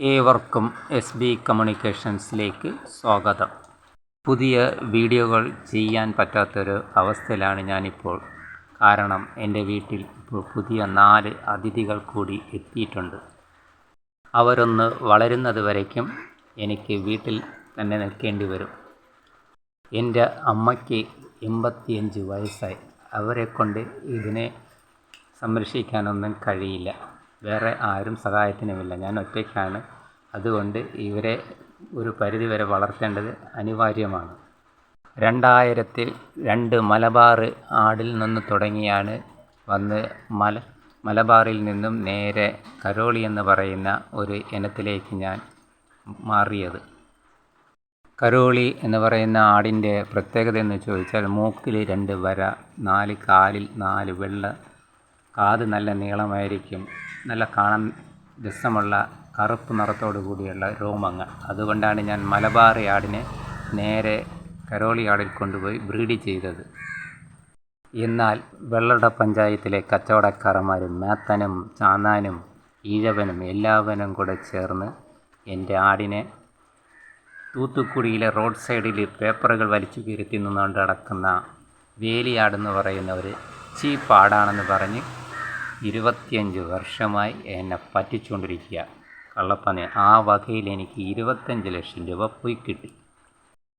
ഏവർക്കും S B കമ്മ്യൂണിക്കേഷൻസിലേക്ക് സ്വാഗതം. പുതിയ വീഡിയോകൾ ചെയ്യാൻ പറ്റാത്തൊരു അവസ്ഥയിലാണ് ഞാനിപ്പോൾ. കാരണം എന്റെ വീട്ടിൽ ഇപ്പോൾ പുതിയ നാല് അതിഥികൾ കൂടി എത്തിയിട്ടുണ്ട്. അവരൊന്ന് വളരുന്നത് വരയ്ക്കും. എനിക്ക് വീട്ടിൽ തന്നെ നിൽക്കേണ്ടി വരും. എന്റെ അമ്മയ്ക്ക് എൺപത്തിയഞ്ച് വയസ്സായി. അവരെ കൊണ്ട് ഇതിനെ സംരക്ഷിക്കാനൊന്നും കഴിയില്ല. വേറെ ആരും സഹായത്തിനുമില്ല. ഞാൻ ഒറ്റയ്ക്കാണ്. അതുകൊണ്ട് ഇവരെ ഒരു പരിധിവരെ വളർത്തേണ്ടത് അനിവാര്യമാണ്. രണ്ടായിരത്തിൽ രണ്ട് മലബാർ ആടിൽ നിന്ന് തുടങ്ങിയാണ് വന്ന് മല മലബാറിൽ നിന്നും നേരെ കരോളി എന്ന് പറയുന്ന ഒരു ഇനത്തിലേക്ക് ഞാൻ മാറിയത്. കരോളി എന്ന് പറയുന്ന ആടിന്റെ പ്രത്യേകത എന്ന് ചോദിച്ചാൽ മൂക്കിൽ രണ്ട് വര നാല് കാലിൽ നാല് വെള്ള കാത് നല്ല നീളമായിരിക്കും. നല്ല കാണാൻ രസമുള്ള കറുപ്പ് നിറത്തോടു കൂടിയുള്ള രോമങ്ങൾ. അതുകൊണ്ടാണ് ഞാൻ മലബാറി ആടിനെ നേരെ കരോളി ആടിൽ കൊണ്ടുപോയി ബ്രീഡ് ചെയ്തത്. എന്നാൽ വെള്ളട പഞ്ചായത്തിലെ കച്ചവടക്കാരന്മാരും മേത്തനും ചാന്നാനും ഈഴവനും എല്ലാവനും കൂടെ ചേർന്ന് എന്റെ ആടിനെ തൂത്തുക്കുടിയിലെ റോഡ് സൈഡിൽ പേപ്പറുകൾ വലിച്ചു കീറി തിന്നുകൊണ്ട് നടക്കുന്ന വേലിയാടെന്ന് പറയുന്ന ഒരു ചീപ്പ് ആടാണെന്ന് പറഞ്ഞ് ഇരുപത്തിയഞ്ച് വർഷമായി എന്നെ പറ്റിച്ചുകൊണ്ടിരിക്കുക. കള്ളപ്പന്നി ആ വകയിൽ എനിക്ക് ഇരുപത്തഞ്ച് ലക്ഷം രൂപ പോയി കിട്ടി.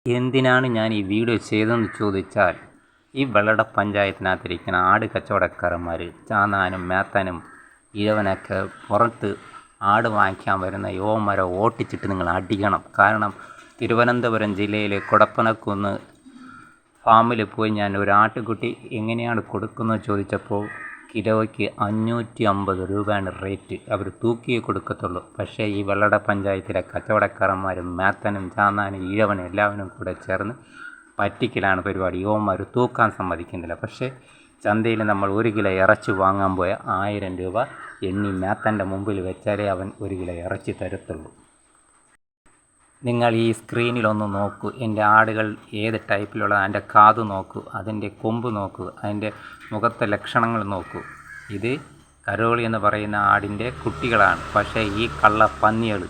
എന്തിനാണ് ഞാൻ ഈ വീഡിയോ ചെയ്തതെന്ന് ചോദിച്ചാൽ ഈ വെള്ളട പഞ്ചായത്തിനകത്തിരിക്കുന്ന ആട് കച്ചവടക്കാരന്മാർ ചാന്നാനും മേത്താനും ഇഴവനൊക്കെ പുറത്ത് ആട് വാങ്ങിക്കാൻ വരുന്ന യോമരം ഓട്ടിച്ചിട്ട് നിങ്ങൾ അടിക്കണം. കാരണം തിരുവനന്തപുരം ജില്ലയിലെ കൊടപ്പനക്കുന്ന് ഫാമിൽ പോയി ഞാൻ ഒരു ആട്ടുകുട്ടി എങ്ങനെയാണ് കൊടുക്കുന്നത് ചോദിച്ചപ്പോൾ കിലോയ്ക്ക് അഞ്ഞൂറ്റി അമ്പത് രൂപയാണ് റേറ്റ്. അവർ തൂക്കിയേ കൊടുക്കത്തുള്ളൂ. പക്ഷേ ഈ വെള്ളട പഞ്ചായത്തിലെ കച്ചവടക്കാരന്മാരും മാത്തനും ചാന്നാനും ഈഴവനും എല്ലാവരും കൂടെ ചേർന്ന് പറ്റിക്കലാണ് പരിപാടി. യുവന്മാർ തൂക്കാൻ സമ്മതിക്കുന്നില്ല. പക്ഷേ ചന്തയിൽ നമ്മൾ ഒരു കിലോ ഇറച്ചി വാങ്ങാൻ പോയ ആയിരം രൂപ എണ്ണി മേത്തന്റെ മുമ്പിൽ വെച്ചാലേ അവൻ ഒരു കിലോ ഇറച്ചി തരത്തുള്ളൂ. നിങ്ങൾ ഈ സ്ക്രീനിലൊന്ന് നോക്കൂ. എന്റെ ആടുകൾ ഏത് ടൈപ്പിലുള്ള അതിന്റെ കാത് നോക്കൂ അതിന്റെ കൊമ്പ് നോക്കൂ അതിന്റെ മുഖത്തെ ലക്ഷണങ്ങൾ നോക്കൂ. ഇത് കരോളി എന്ന് പറയുന്ന ആടിന്റെ കുട്ടികളാണ്. പക്ഷേ ഈ കള്ള പന്നികൾ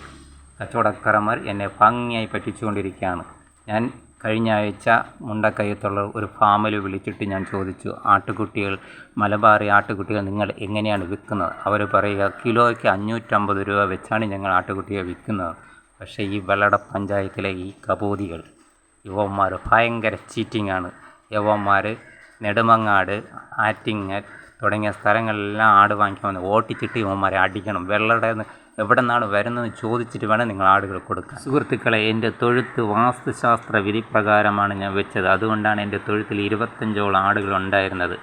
കച്ചവടക്കാരന്മാർ എന്നെ ഭംഗിയായി പറ്റിച്ചുകൊണ്ടിരിക്കുകയാണ്. ഞാൻ കഴിഞ്ഞ ആഴ്ച മുണ്ടക്കയ്യത്തുള്ള ഒരു ഫാമിൽ വിളിച്ചിട്ട് ഞാൻ ചോദിച്ചു ആട്ടുകുട്ടികൾ മലബാറി ആട്ടുകുട്ടികൾ നിങ്ങൾ എങ്ങനെയാണ് വിൽക്കുന്നത്? അവർ പറയുക കിലോയ്ക്ക് അഞ്ഞൂറ്റമ്പത് രൂപ വെച്ചാണ് ഞങ്ങൾ ആട്ടുകുട്ടിയെ വിൽക്കുന്നത്. പക്ഷേ ഈ വെള്ളട പഞ്ചായത്തിലെ ഈ കബോധികൾ യുവന്മാർ ഭയങ്കര ചീറ്റിംഗ് ആണ് യുവന്മാർ നെടുമങ്ങാട് ആറ്റിങ്ങൽ തുടങ്ങിയ സ്ഥലങ്ങളിലെല്ലാം ആട് വാങ്ങിക്കാൻ വന്ന് ഓട്ടിച്ചിട്ട് യുവന്മാരെ അടിക്കണം. വെള്ളയുടെ എവിടെ നിന്നാണ് വരുന്നതെന്ന് ചോദിച്ചിട്ട് വേണം നിങ്ങൾ ആടുകൾ കൊടുക്കുക സുഹൃത്തുക്കളെ എന്റെ തൊഴുത്ത് വാസ്തുശാസ്ത്ര വിധി പ്രകാരമാണ് ഞാൻ വെച്ചത്. അതുകൊണ്ടാണ് എന്റെ തൊഴുത്തിൽ ഇരുപത്തഞ്ചോളം ആടുകൾ ഉണ്ടായിരുന്നത്.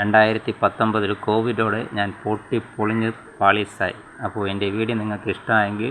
രണ്ടായിരത്തി പത്തൊമ്പതിൽ കോവിഡോടെ ഞാൻ പൊട്ടി പൊളിഞ്ഞ് പാളീസായി. അപ്പോൾ എന്റെ വീഡിയോ നിങ്ങൾക്ക് ഇഷ്ടമായെങ്കിൽ